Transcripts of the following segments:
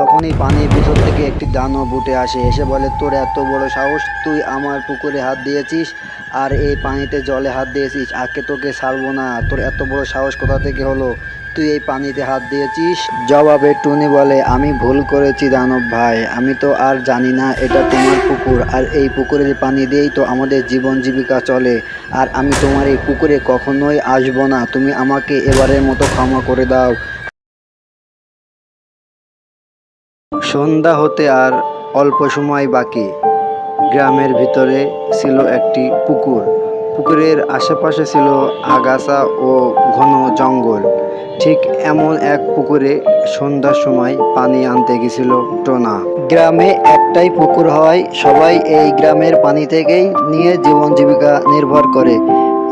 তখনই পানির ভিতর থেকে একটি দানব উঠে আসে, এসে বলে, তোর এত বড় সাহস, তুই আমার পুকুরে হাত দিয়েছিস আর এই পানিতে জলে হাত দিয়েছিস আগে তোকে ছাড়বো না, তোর এত বড় সাহস কোথা থেকে হলো? তুই এই পানিতে হাত দিয়েছিস? জবাবে টুনি বলে, আমি ভুল করেছি দানব ভাই, আমি তো আর জানি না, এটা তোমার পুকুর আর এই পুকুরের পানি দিয়েই তো আমাদের জীবন জীবিকা চলে, আর আমি তোমার এই পুকুরে কখনোই আসব না, তুমি আমাকে এবারের মতো ক্ষমা করে দাও। সন্ধ্যা হতে আর অল্প সময় বাকি। গ্রামের ভিতরে ছিল একটি পুকুর। পুকুরের আশেপাশে ছিল আগাছা ও ঘন জঙ্গল। ঠিক এমন এক পুকুরে সন্ধ্যার সময় পানি আনতে গেছিল টোনা। গ্রামে একটাই পুকুর হয় সবাই এই গ্রামের পানি থেকেই নিয়ে জীবন জীবিকা নির্ভর করে।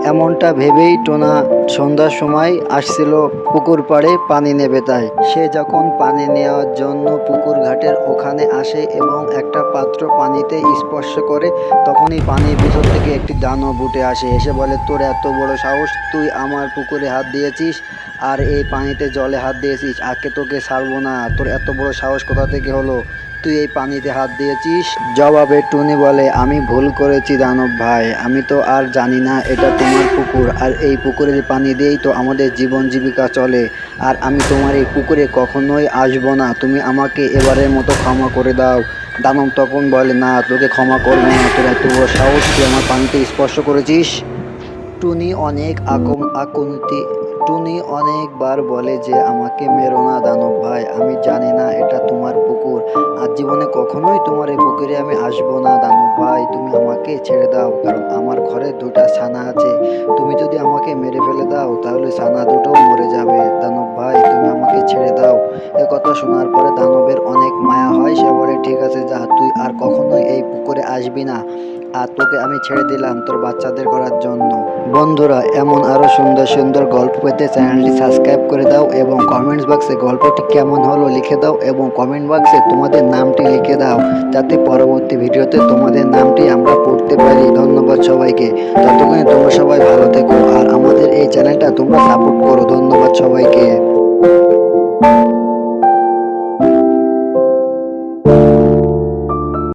এমনটা ভেবেই টোনা সন্ধ্যার সময় আসছিল পুকুর পাড়ে পানি নেবে তাই। সে যখন পানি নেওয়ার জন্য পুকুর ঘাটের ওখানে আসে এবং একটা পাত্র পানিতে স্পর্শ করে, তখনই পানির ভিতর থেকে একটি দানব উঠে আসে। এসে বলে, তোর এত বড় সাহস, তুই আমার পুকুরে হাত দিয়েছিস আর এই পানিতে জলে হাত দিয়েছিস, আজকে তোকে ছাড়বো না। তোর এত বড় সাহস কোথা থেকে হলো? তুই এই পানিতে হাত দিয়েছিস? জবাবে টুনি বলে, আমি ভুল করেছি দানব ভাই, আমি তো আর জানি না, এটা তোমার পুকুর, আর এই পুকুরের পানি দিয়েই তো আমাদের জীবন জীবিকা চলে, আর আমি তোমার এই পুকুরে কখনোই আসব না, তুমি আমাকে এবারের মতো ক্ষমা করে দাও। দানব তখন বলে, না, তোকে ক্ষমা করব না, তোর এত সাহস, তুই আমার পানিতে স্পর্শ করেছিস? টুনি অনেক আকম আকুন্তি, টুনি অনেকবার বলে যে, আমাকে মেরো না দানব ভাই, আমি জানি না, এটা তোমার পুকুর। জীবনে কখনোই তোমার এই পুকুরে আমি আসব না দানু ভাই, তুমি আমাকে ছেড়ে দাও, কারণ আমার ঘরে দুটা ছানা আছে। তুমি যদি আমাকে মেরে ফেলে দাও, তাহলে ছানা দুটো মরে যাবে। দানব ভাই, তুমি আমাকে ছেড়ে দাও। এ কথা শোনার ঠিক আছে, যা তুই আর কখনোই এই পুকুরে আসবি না। আর তোকে আমি ছেড়ে দিলাম তোর বাচ্চাদের করার জন্য। বন্ধুরা, এমন আরও সুন্দর সুন্দর গল্প পেতে চ্যানেলটি সাবস্ক্রাইব করে দাও এবং কমেন্টস বক্সে গল্পটি কেমন হলো লিখে দাও এবং কমেন্ট বক্সে তোমাদের নামটি লিখে দাও। যাতে পরবর্তী ভিডিওতে তোমাদের নামটি আমরা পড়তে পারি। ধন্যবাদ সবাইকে। ততক্ষণে তোমরা সবাই ভালো থেকো আর আমাদের এই চ্যানেলটা তোমরা সাপোর্ট করো। ধন্যবাদ সবাইকে।